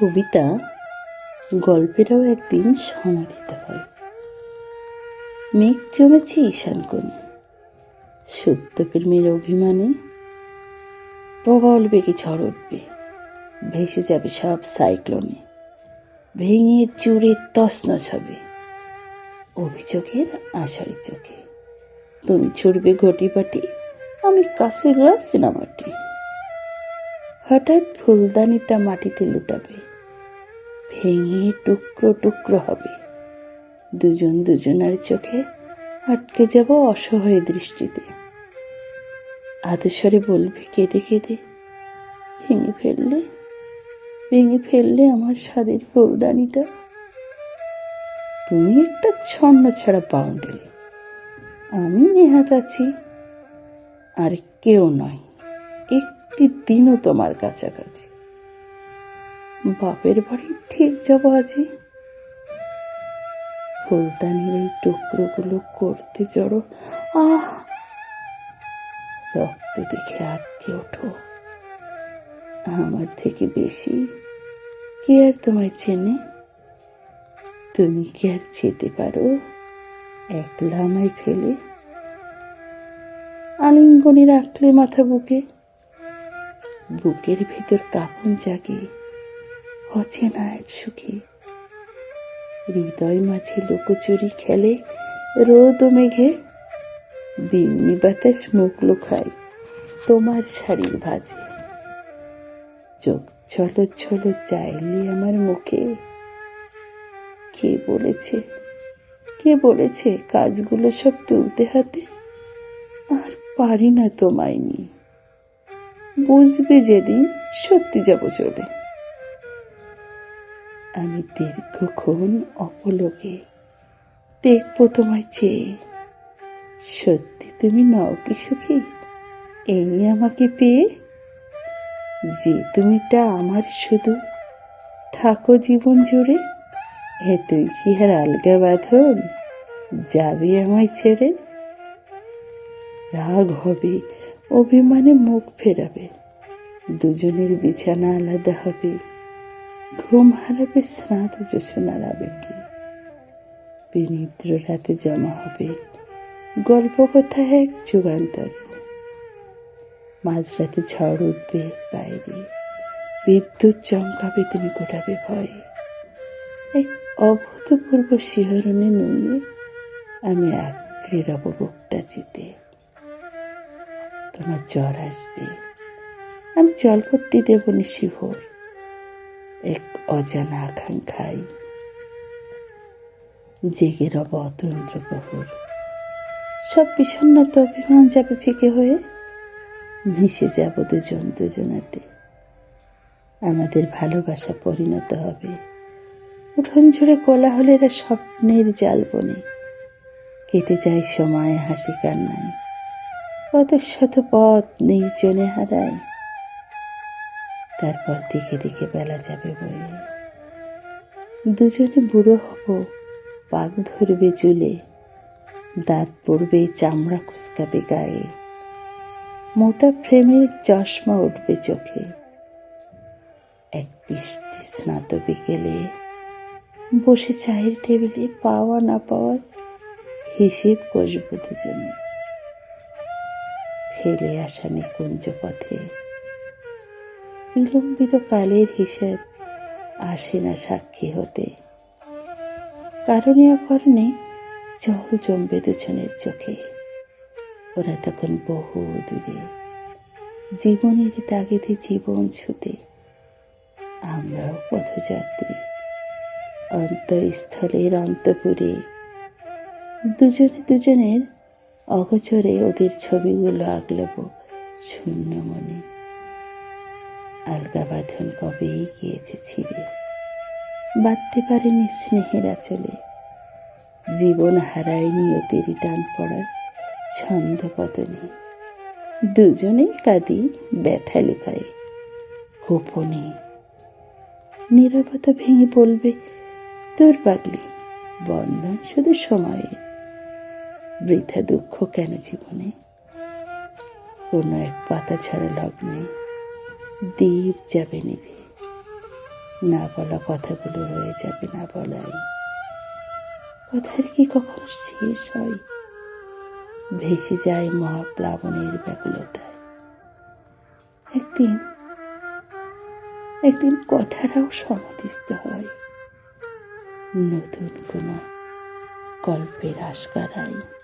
কবিতা গল্পেরও একদিন সমাধিত হয়। মেঘ জমেছে ঈশান কোণে। সত্যপ্রেমের অভিমানে প্রবল বেগে ঝড় উঠবে। ভেসে যাবে সব সাইক্লোনে। ভেঙে চুরে তছনছ হবে। অভিযোগের আষাঢ়ি চোখে। তুমি ছুড়বে ঘটি পাটি আমি কাছে গ্লাস সিনেমাটি। হঠাৎ ফুলদানিটা মাটিতে লুটাবে। ভেঙে টুকরো টুকরো হবে। দুজন দুজনের চোখে আটকে যাব অসহায় দৃষ্টিতে। আদর্শরে বলবে কেঁদে কেঁদে, ভেঙে ফেললে ভেঙে ফেললে আমার স্বাদের ফুলদানিটা তুমি একটা ছন্ন ছাড়া বাউন্ডেলে আমি নেহাত আছি, আর কেউ নয়। একটি দিনও তোমার কাছাকাছি। বাপের বাড়ি ঠিক যাব আজি। ফুলদানির এই টুকরোগুলো করতে জড়ো আহ! রক্ত দেখে আটকে ওঠো। আমার থেকে বেশি কে আর তোমায় চেনে? তুমি কি আর যেতে পারো একলা আমায় ফেলে? আলিঙ্গনে রাখলে মাথা বুকে, বুকের ভেতর কাপন জাগে। অচেনা এক সুখে। হৃদয় মাঝে লুকোচুরি খেলে, রোদ মেঘে বিউনি বাতাস মুখ লুকায় তোমার শাড়ির ভাজে। চোখ ছলো ছলো চাইলে আমার মুখে। কে বলেছে? কে বলেছে কাজগুলো সব তুলতে হাতে? আর পারি না তোমায় নিয়ে। বুঝবে যেদিন সত্যি যাব চলে। আমি দীর্ঘক্ষণ অপলোকে দেখব তোমায় চেয়ে। সত্যি তুমি নও কি সুখী? এই আমাকে পেয়ে যে তুমিটা আমার শুধু থাকো জীবন জুড়ে হে তুই কি আর আলগা বাঁধন? যাবে আমায় ছেড়ে? রাগ হবে, অভিমানে মুখ ফেরাবে, দুজনের বিছানা আলাদা হবে। ঘুম হারাবে স্নাত যোচনার আবেগে বিনিদ্র রাতে জমা হবে গল্প কথা এক যুগান্তরে। মাঝরাতে ঝড় উঠবে বাইরে, বিদ্যুৎ চমকাবে, তুমি গোটাবে ভয়ে। এক অভূতপূর্ব শিহরণে নুয়ে আমি আঁকড়ে রব বুকটা চিতে। তোমার জ্বর আসবে, আমি জলপট্টি দেব নিশিভোর। এক অজানা আকাঙ্ক্ষায় জেগে রব অতন্দ্র প্রহর সব বিষণ্ণতা অভিমান যাবে ফিকে হয়ে মিশে যাব দুজন দুজনাতে। আমাদের ভালোবাসা পরিণত হবে। উঠোন জুড়ে কোলাহলেরা স্বপ্নের জাল বনে। কেটে যায় সময় হাসি কান্নায়। কত শত পথ নির্জনে হারায়। তারপর দিকে দিকে বেলা যাবে বয়ে দুজনে বুড়ো হব, পাক ধরবে চুলে, দাঁত পড়বে চামড়া কুচকাবে গায়ে। মোটা ফ্রেমের চশমা উঠবে চোখে। এক বৃষ্টি স্নাত বিকেলে বসে চায়ের টেবিলে পাওয়া না পাওয়ার হিসেব কষবো দুজনে। ফেলে আসা নিকুঞ্জ পথে বিলম্বিত কালের হিসেব আসে না সাক্ষী হতে। কারণে অকারণে জল জমবে দুজনের চোখে। ওরা তখন বহু দূরে জীবনের তাগিদে জীবন ছুতে। আমরাও পথযাত্রী। অন্তঃস্থলের অন্তপুরে। দুজনে দুজনের অগচরে ওদের ছবিগুলো আগলব শূন্য মনে আলগা বাঁধন কবেই গিয়েছে ছিঁড়ে। বাঁধতে পারেনি স্নেহের আচলে জীবন হারায় নিয়তির টান পড়ার ছন্দ পতনে। দুজনেই কাঁদি ব্যথা লুকায়। গোপনে। নিরবতা ভেঙে বলবে তোর পাগলি বন্ধন শুধু সময়ে। বৃথা দুঃখ কেন জীবনে? কোনো এক পাতা ছাড়া লগ্নে। দ্বীপ যাবে নিভে। না বলা কথাগুলো রয়ে যাবে, না বলাই। কথার কি কখনো শেষ হয়? ভেসে যায় মহাপ্লাবনের ব্যাকুলতায় একদিন একদিন কথারাও সমাধিস্থ হয়। নতুন কোনো গল্পের আশকারায়।